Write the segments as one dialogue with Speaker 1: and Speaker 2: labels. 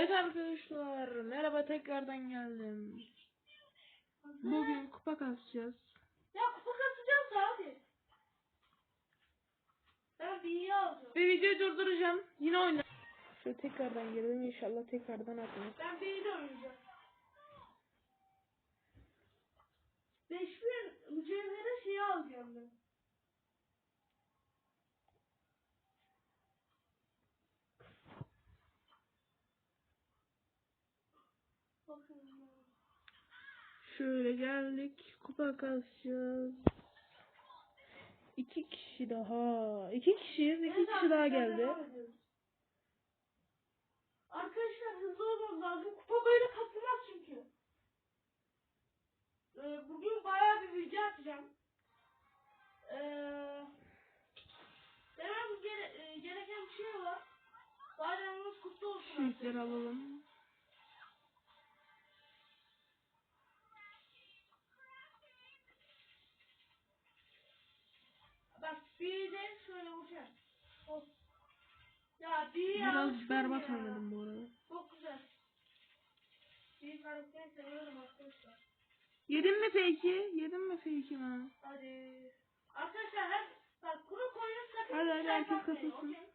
Speaker 1: Evet arkadaşlar merhaba tekrardan geldim. Bugün kupa kasacağız.
Speaker 2: Ya kupa kasacağız abi. Ben iyi alacağım.
Speaker 1: Ve videoyu durduracağım. Yine oyna. Şöyle tekrardan gelelim inşallah tekrardan atmayız.
Speaker 2: Ben de oynayacağım. 5000 mücevhere şeyi alacağım ben.
Speaker 1: Şöyle geldik kupa kasacağız. İki kişi daha. İki kişiyiz. iki kişi daha geldi.
Speaker 2: Arkadaşlar hızlı olmamız lazım. Kupa böyle kasılmaz çünkü. Ee, bugün bayağı bir video atacağım. Ee, demem gere- e, gereken bir şey var. Bayramımız kutlu olsun. Arkadaşlar.
Speaker 1: alalım.
Speaker 2: Bak bir de şöyle uçar. Hop. Ya bir
Speaker 1: Biraz berbat
Speaker 2: ya.
Speaker 1: oynadım bu arada.
Speaker 2: Çok güzel. Bir karakteri seviyorum arkadaşlar.
Speaker 1: Yedin mi fake'i? Yedin mi fake'i ben?
Speaker 2: Hadi. Arkadaşlar her bak kuru koyun sakın
Speaker 1: Hadi, hadi, herkes
Speaker 2: yapmayın,
Speaker 1: katılsın.
Speaker 2: okey?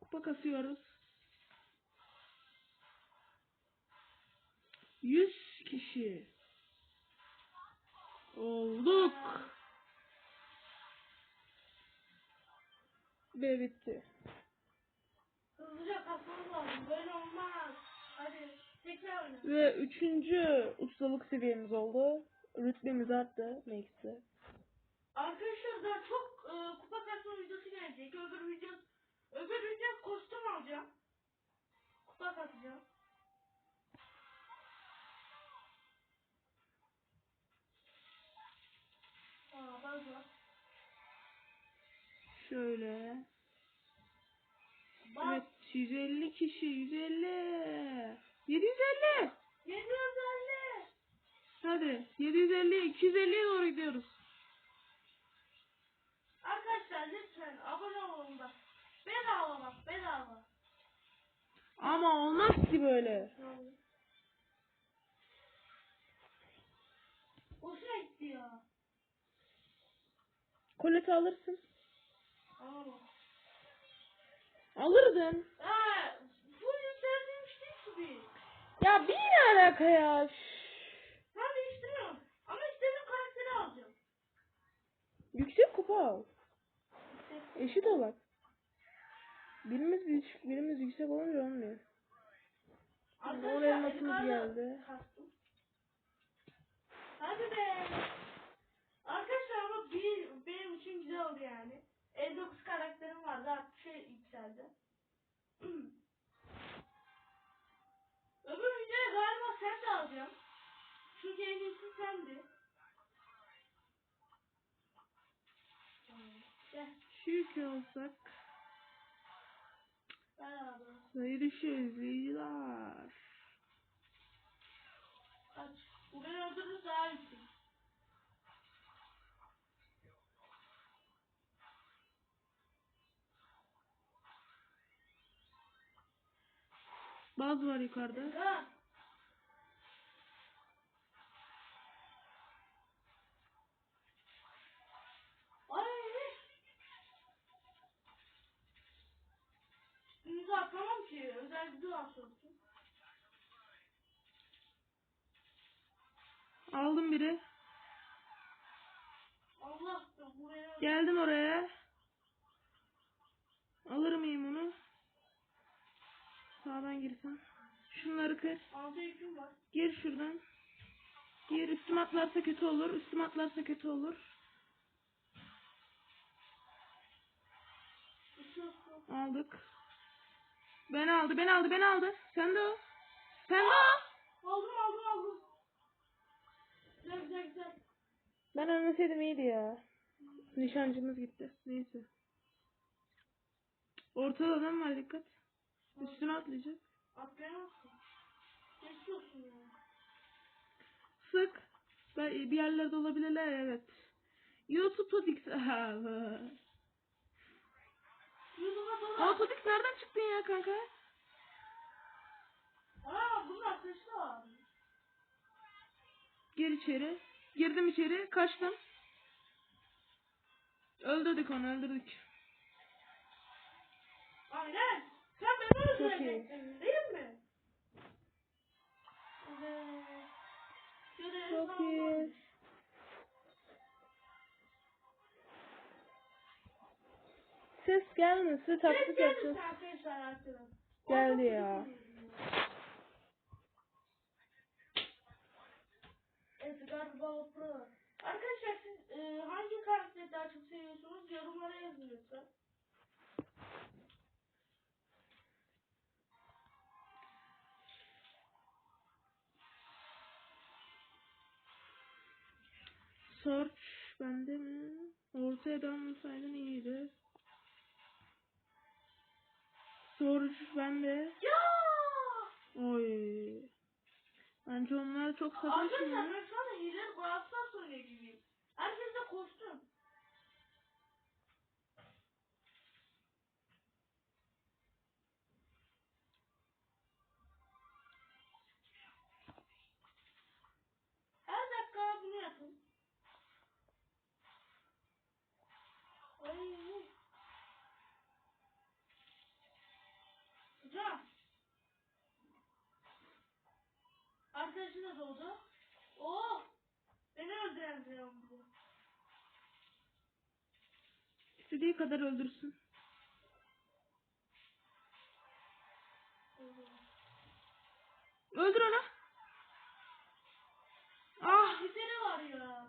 Speaker 1: Kupa kasıyoruz. 100 kişi. Olduk. Ve bitti.
Speaker 2: Hızlıca kasmamız lazım. Böyle olmaz. Hadi tekrar oyna.
Speaker 1: Ve üçüncü ustalık seviyemiz oldu. Rütbemiz arttı. Neyse.
Speaker 2: Arkadaşlar daha çok e, kupa kasma videosu gelecek. Öbür video öbür video kostüm alacağım. Kupa kasacağım.
Speaker 1: Şöyle.
Speaker 2: Bak.
Speaker 1: Evet 150 kişi 150. 750.
Speaker 2: 750.
Speaker 1: Hadi 750 250'ye doğru gidiyoruz.
Speaker 2: Arkadaşlar lütfen abone olun bak. Bedava bak bedava.
Speaker 1: Ama olmaz ki böyle.
Speaker 2: Boşuna gitti ya.
Speaker 1: Koleti alırsın. Alırdın.
Speaker 2: Ha, full yükseltilmiş değil ki.
Speaker 1: Ya bir ne alaka ya?
Speaker 2: Ben değiştiriyorum. Ama istediğim karakteri alacağım.
Speaker 1: Yüksek kupa al. Eşit olak. Birimiz düşük, birimiz yüksek olunca olmuyor.
Speaker 2: Arkadaşlar,
Speaker 1: Oraya
Speaker 2: Edgar'la
Speaker 1: geldi.
Speaker 2: kastım. Hadi be. Arkadaşlar ama bir, benim için güzel oldu yani. 59 karakterim vardı 60'a yükseldi. Öbür videoya galiba sen de alacaksın. Çünkü en iyisi sendi.
Speaker 1: Şu yükü olsak. Sayırışız iyiler.
Speaker 2: Kaç. Burayı öldürürüz daha yüksek.
Speaker 1: Baz var yukarıda.
Speaker 2: Üstünüzü atlamam ki. Özel gücü atladım.
Speaker 1: Aldım biri.
Speaker 2: Allah buraya.
Speaker 1: Geldim oraya. Alır mıyım onu? Sağdan girsen. Şunları kır. Gir şuradan. Gir üstüme atlarsa kötü olur. Üstüme atlarsa kötü olur. Aldık. Ben aldı, ben aldı, ben aldı. Sen de o. Sen de o.
Speaker 2: Aldım aldım aldım. Güzel güzel güzel.
Speaker 1: Ben ölmeseydim iyiydi ya. Nişancımız gitti. Neyse. Ortada adam var dikkat. Üstüne atlayacak.
Speaker 2: Atlayamazsın. Geçiyorsun ya.
Speaker 1: Sık. Ben, bir yerlerde olabilirler evet. YouTube'da dik...
Speaker 2: YouTube'a doğru.
Speaker 1: Autodik nereden çıktın ya kanka?
Speaker 2: arkadaşı da var.
Speaker 1: Gir içeri. Girdim içeri. Kaçtım. Öldürdük onu öldürdük.
Speaker 2: Aynen. Öldüreceksin değil mi? Evet.
Speaker 1: Çok iyi. Ses gelmesin taklit
Speaker 2: Ses
Speaker 1: yapacağız.
Speaker 2: geldi
Speaker 1: ya.
Speaker 2: Edgar Ball Pro. Arkadaşlar siz e, hangi karakteri daha çok seviyorsunuz? Yorumlara yazın lütfen.
Speaker 1: Search bende mi? Ortaya dönmeseydin iyiydi. Search bende.
Speaker 2: Ya!
Speaker 1: Oy. Bence onlar çok sataşmıyor.
Speaker 2: Arkadaşlar ben şu anda hile Brawl oynuyor gibiyim. Herkes de kostüm. Her dakika bunu yapın. Ay. Hocam. Arkadaşı da doğdu. Oh! Beni öldüren bu.
Speaker 1: İstediği kadar öldürsün. Öldür onu. Ah.
Speaker 2: Gideri var ya.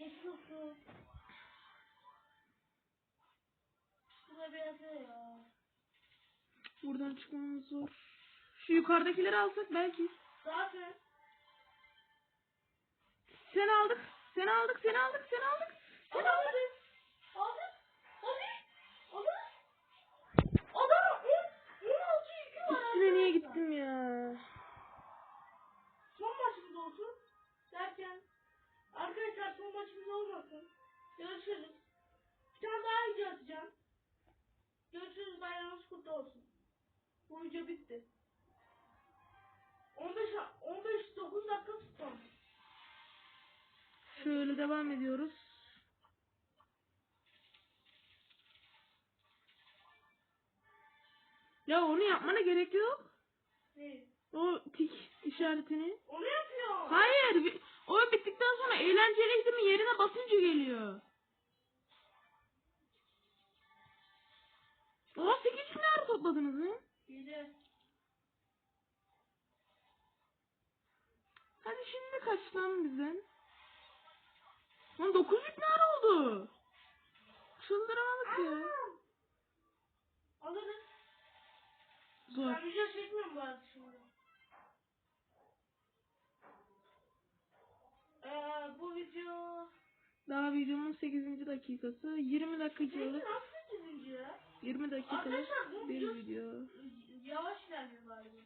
Speaker 2: Olsun. Bu da bir yerde ya.
Speaker 1: Buradan çıkmamız zor. Şu yukarıdakileri alsak belki.
Speaker 2: Zaten.
Speaker 1: Sen aldık. Sen aldık. Sen aldık. Sen aldık. Sen aldık.
Speaker 2: Aldık. Aldık. Aldık. Aldık. Adam 16 yükü var.
Speaker 1: Üstüne niye gittim ya?
Speaker 2: Arkadaşlar son maçımız olmasın. Görüşürüz. Bir tane daha video atacağım. Görüşürüz bayramınız kutlu olsun. Bu video bitti. 15 15 9 dakika tuttum.
Speaker 1: Şöyle devam ediyoruz. Ya onu yapmana gerek yok.
Speaker 2: Ne?
Speaker 1: O tik işaretini.
Speaker 2: Onu yapıyor.
Speaker 1: Hayır. Bi- O bittikten sonra eğlenceliydi mi yerine basınca geliyor. O 8 nerede topladınız mı?
Speaker 2: Gece.
Speaker 1: Hadi şimdi kaç lan bizden? Lan 9 nerede oldu? Çıldıramadık ya.
Speaker 2: Alırız.
Speaker 1: Zor.
Speaker 2: Ben video çekmiyorum bu arada şimdi. Ee, bu video...
Speaker 1: Daha videomun 8. dakikası. 20
Speaker 2: Neyse
Speaker 1: dakikalık.
Speaker 2: nasıl 8. ya?
Speaker 1: 20 dakikalık bir
Speaker 2: video yavaş ilerliyor galiba.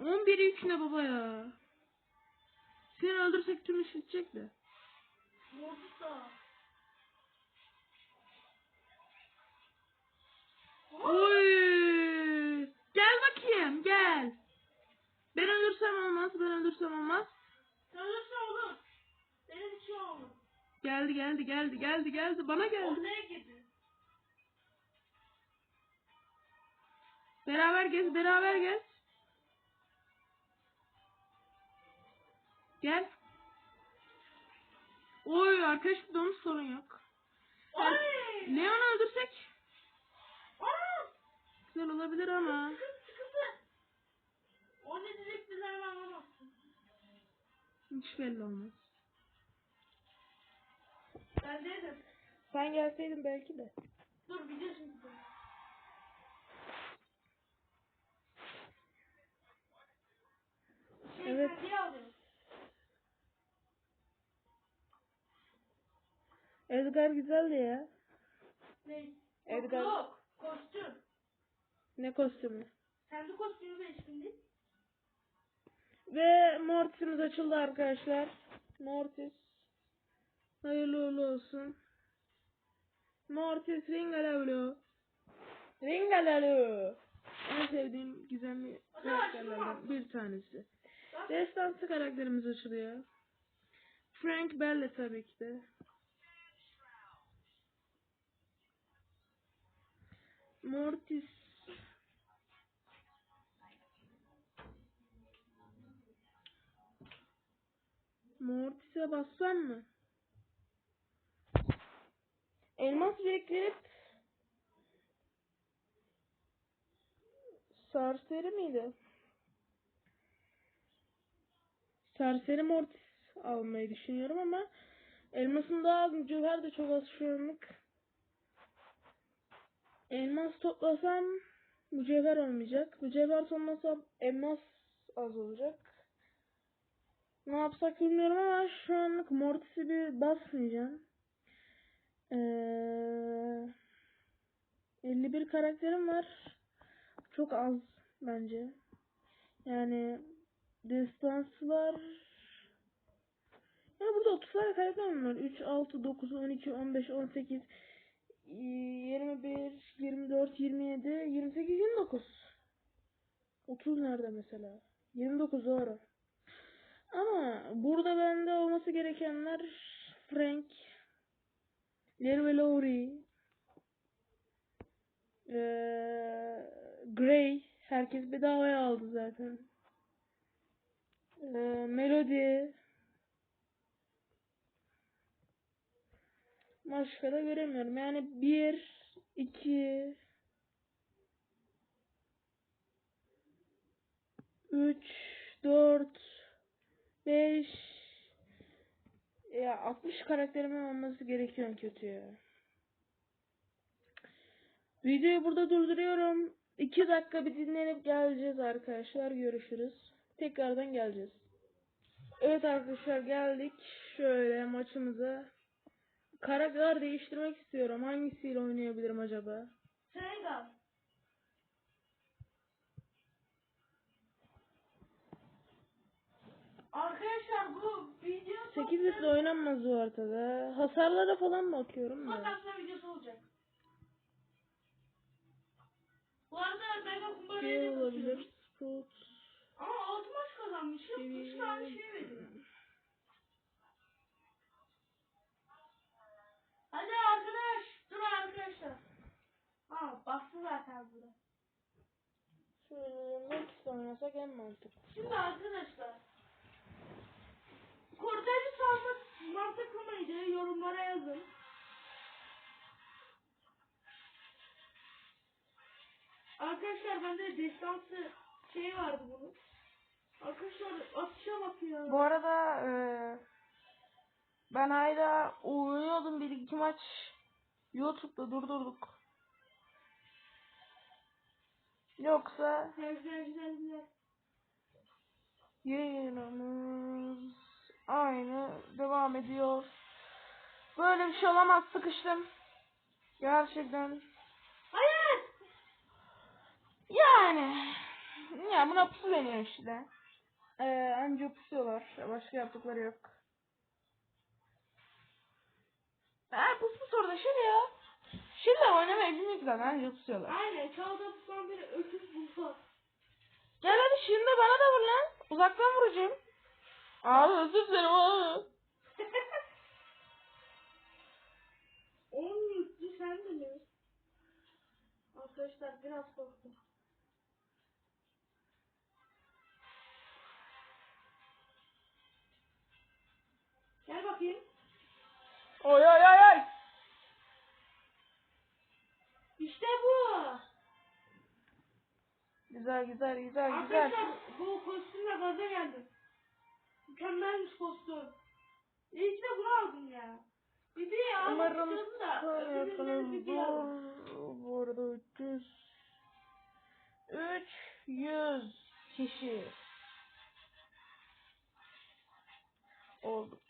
Speaker 1: On biri yük ne baba ya? Seni öldürsek tüm iş bitecek de.
Speaker 2: Mortis da.
Speaker 1: Oy! Gel bakayım gel. Ben öldürsem olmaz ben öldürsem olmaz.
Speaker 2: Ölürse olur. Benim için olur.
Speaker 1: Geldi geldi geldi geldi geldi bana geldi.
Speaker 2: Ortaya girdi.
Speaker 1: Beraber gez beraber gez. Gel. Oy arkadaş bir donmuş sorun yok.
Speaker 2: Ay!
Speaker 1: Leon'u öldürsek
Speaker 2: Aa!
Speaker 1: güzel olabilir ama.
Speaker 2: O ne diyecektiler ben anlamazsın.
Speaker 1: Hiç belli olmaz.
Speaker 2: Ben dedim.
Speaker 1: Sen gelseydin belki de.
Speaker 2: Dur video şimdi. Şey,
Speaker 1: Evet. Edgar güzeldi ya.
Speaker 2: Ne?
Speaker 1: Edgar.
Speaker 2: Yok. Kostüm.
Speaker 1: Ne kostümü.
Speaker 2: Kendi kostümü değiştirdi.
Speaker 1: Ve Mortis'imiz açıldı arkadaşlar. Mortis. Hayırlı uğurlu olsun. Mortis Ringalavlo. Ringalavlo. En sevdiğim gizemli karakterlerden bir tanesi. Destansı karakterimiz açılıyor. Frank Belle tabii ki de. Mortis. Mortis'e bassam mı? Elmas biriktirip Sarseri miydi? Serseri Mortis almayı düşünüyorum ama elmasın daha az mücevher de çok az şu anlık. Elmas toplasam mücevher olmayacak. Mücevher toplasam elmas az olacak. Ne yapsak bilmiyorum ama şu anlık Mortis'i bir basmayacağım. Ee, 51 karakterim var. Çok az bence. Yani destansı var. Yani burada 30 tane karakter var? 3, 6, 9, 12, 15, 18, 21, 24, 27, 28, 29. 30 nerede mesela? 29 doğru. Ama burada bende olması gerekenler Frank, Larry ve Lowry, eee, Gray, herkes bedavaya aldı zaten. Eee, Melody, başka da göremiyorum. Yani 1, 2, 3, 4, 5 ya 60 karakterimin olması gerekiyor kötü ya. Videoyu burada durduruyorum. 2 dakika bir dinlenip geleceğiz arkadaşlar. Görüşürüz. Tekrardan geleceğiz. Evet arkadaşlar geldik. Şöyle maçımıza. Karakter değiştirmek istiyorum. Hangisiyle oynayabilirim acaba?
Speaker 2: Senegal. Arkadaşlar bu video
Speaker 1: 8 bitle oynanmaz bu ortada. Hasarlara falan bakıyorum da.
Speaker 2: Fotoğrafla videosu olacak. Bu arada Mega Kumbara'ya
Speaker 1: Şey olabilir. Spot.
Speaker 2: Ama 6 maç kazanmışım. 3 tane
Speaker 1: Seviye-
Speaker 2: şey veriyor. Hadi arkadaş. Dur arkadaşlar. Ha bastı zaten burada.
Speaker 1: Şöyle Max'le oynasak en mantıklı.
Speaker 2: Şimdi arkadaşlar. Kortej'i salmak mantıklı mıydı? Yorumlara yazın. Arkadaşlar bende destansı şey vardı bunun. Arkadaşlar atışa bak ya.
Speaker 1: Bu arada eee, ben hala uğruyordum bir iki maç YouTube'da durdurduk. Yoksa
Speaker 2: güzel güzel.
Speaker 1: yayınımız aynı devam ediyor. Böyle bir şey olamaz sıkıştım. Gerçekten.
Speaker 2: Hayır.
Speaker 1: Yani. Ya buna pusu deniyor işte. Ee, anca pusuyorlar. Başka yaptıkları yok. Ha pus pus orada şimdi ya. Şimdi oynamayı bilmiyor ki zaten anca pusuyorlar.
Speaker 2: Aynen çağda tutan bir öküz bulsa.
Speaker 1: Gel hadi şimdi bana da vur lan. Uzaktan vuracağım. Abi özür dilerim abi.
Speaker 2: 10 yüklü sen de mi? Arkadaşlar biraz korktum. Gel bakayım.
Speaker 1: Oy oy oy oy.
Speaker 2: İşte bu.
Speaker 1: Güzel güzel güzel güzel.
Speaker 2: Arkadaşlar bu. Mükemmelmiş kostüm. İyi ki de bunu aldım ya. Bir de ya
Speaker 1: Umarım
Speaker 2: almıştım da.
Speaker 1: sonra
Speaker 2: öbüründen bir aldım.
Speaker 1: yapılır. Bu arada 300 300 kişi olduk.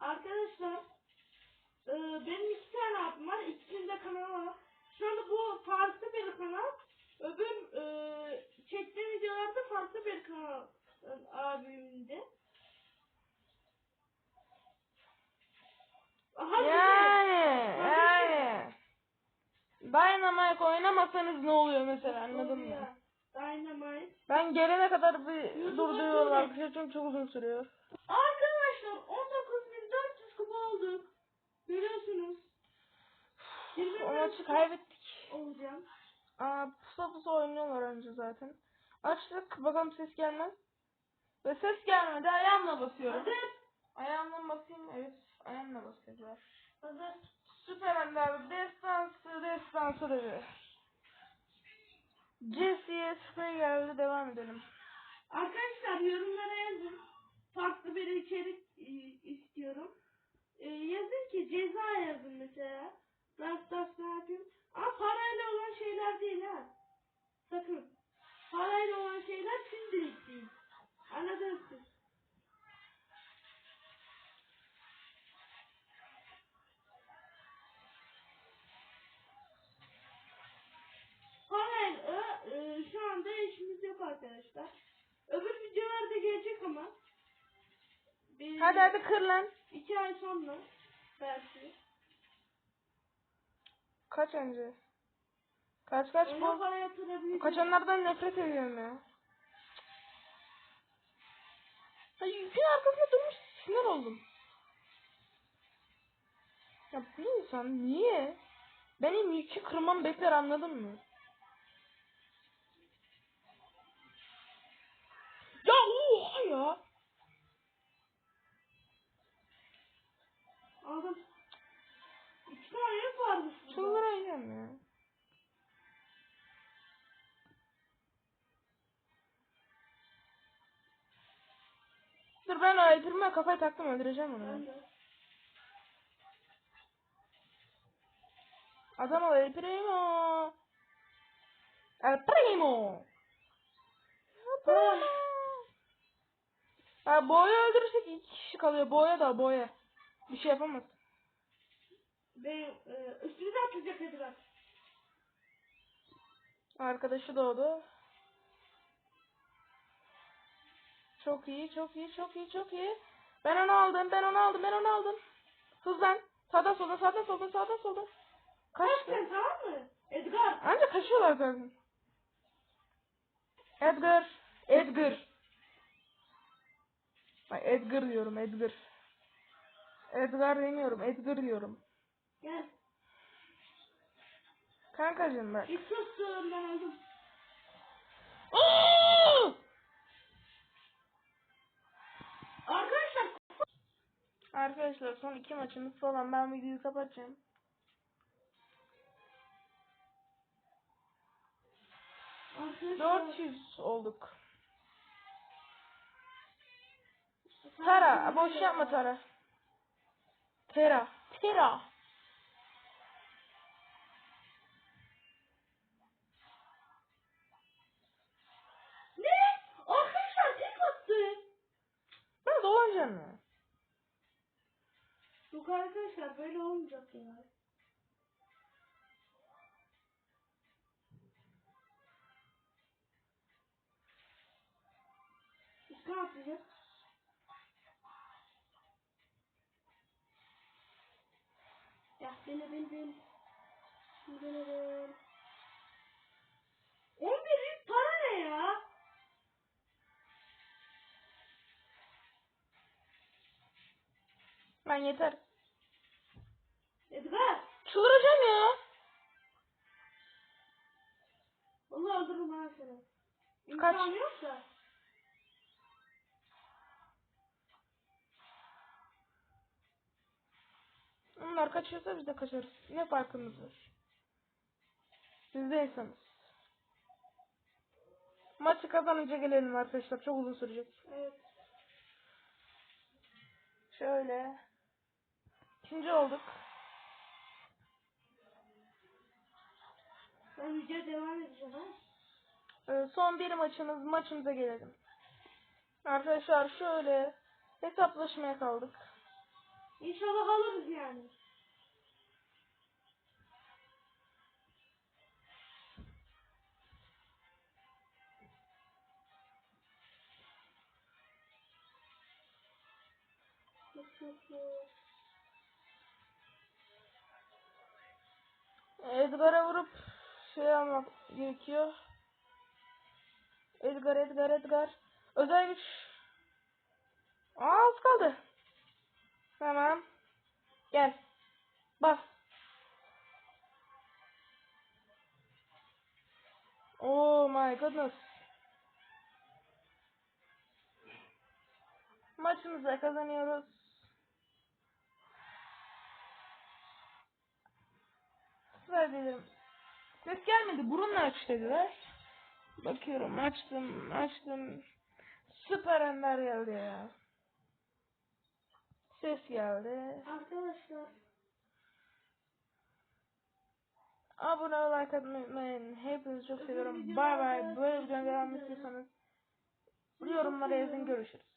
Speaker 2: Arkadaşlar e, benim iki tane abim var. İkisinde kanal var. Şu anda bu farklı bir kanal. Öbür e, çektiğim videolarda farklı bir kanal e, abimde. Aha, yani, güzel. yani.
Speaker 1: Dynamite oynamasanız ne oluyor mesela anladın
Speaker 2: oluyor. mı? Dynamite.
Speaker 1: Ben gelene kadar bir
Speaker 2: durduruyorlar.
Speaker 1: Şey çünkü çok uzun sürüyor.
Speaker 2: Arkadaşlar 19.400 kupa olduk. Görüyorsunuz.
Speaker 1: O maçı kaybettik.
Speaker 2: Olacağım.
Speaker 1: Aa pusa pusa oynuyorlar önce zaten. Açtık bakalım ses gelmez. Ve ses gelmedi ayağımla basıyorum.
Speaker 2: Hazır.
Speaker 1: Ayağımla mı basayım? Evet ayağımla basacağız.
Speaker 2: Hazır.
Speaker 1: Süper Ender destansı destansı dedi. Jesse'ye sıfır geldi devam edelim.
Speaker 2: Arkadaşlar yorumlara
Speaker 1: Hadi hadi kır lan.
Speaker 2: iki ay sonra belki.
Speaker 1: Kaç önce? Kaç kaç
Speaker 2: Ona
Speaker 1: bu?
Speaker 2: para yatırabilirsiniz.
Speaker 1: Kaçanlardan nefret ediyorum ya. Ha, yükün arkasında durmuş sinir oldum. Ya bu insan niye? Benim yükü kırmam bekler anladın mı? Ya oha ya.
Speaker 2: Aldım. İki tane yok varmış burada.
Speaker 1: Çıldıracağım ya. Dur ben Alper'ime kafayı taktım öldüreceğim onu.
Speaker 2: Ben de.
Speaker 1: Adam El Primo. El Primo. El Primo. Ha, boya öldürürsek iki kişi kalıyor. Boya da boya. Bir şey yapamaz.
Speaker 2: Benim e, üstümüze atlayacak dediler.
Speaker 1: Arkadaşı doğdu. Çok iyi, çok iyi, çok iyi, çok iyi. Ben onu aldım, ben onu aldım, ben onu aldım. Hızlan. Sağda solda, sağda solda, sağda solda. Kaçtı.
Speaker 2: Kaçtın tamam mı? Edgar.
Speaker 1: Ancak kaçıyorlar zaten. Edgar. Edgar. Ay Edgar diyorum Edgar. Edgar demiyorum Edgar diyorum.
Speaker 2: Gel.
Speaker 1: Kankacım bak.
Speaker 2: Hiç sustum ben öldüm. Arkadaşlar.
Speaker 1: Arkadaşlar son iki maçımız falan ben videoyu kapatacağım.
Speaker 2: Arkadaşlar.
Speaker 1: 400 olduk. Tara boş yapma Tara. Tera. Tera.
Speaker 2: Ne? Arkadaşlar tek attı.
Speaker 1: Ben dolanacağım ya.
Speaker 2: Yok arkadaşlar böyle olmayacak ya. Ne yapacağız? Beni beni. Beni beni. 11 yük para ne ya?
Speaker 1: Ben yeter.
Speaker 2: Edgar.
Speaker 1: Çıldıracağım ya.
Speaker 2: Vallahi öldürürüm ben seni.
Speaker 1: Kaç?
Speaker 2: İmkanı yoksa.
Speaker 1: Onlar kaçıyorsa biz de kaçarız. Ne farkımız var? Biz de insanız. Maçı kazanınca gelelim arkadaşlar. Çok uzun sürecek.
Speaker 2: Evet.
Speaker 1: Şöyle. İkinci olduk.
Speaker 2: Ben video devam edeceğim.
Speaker 1: Ee, son bir maçımız. Maçımıza gelelim. Arkadaşlar şöyle hesaplaşmaya kaldık.
Speaker 2: İnşallah alırız yani.
Speaker 1: Edgar'a vurup şey almak gerekiyor. Edgar, Edgar, Edgar. Özel güç. Aa, az kaldı. Tamam. Gel. Bas. Oh my goodness. Maçımızı kazanıyoruz. Süper dedim. Ses gelmedi. Burunla aç dediler. Bakıyorum açtım açtım. Süper ender geldi ya. Ses geldi.
Speaker 2: Arkadaşlar
Speaker 1: Abone ol, like atmayı unutmayın. Hepinizi çok seviyorum. Bay bay. Böyle videonun devamını istiyorsanız yorumlara yazın. Görüşürüz.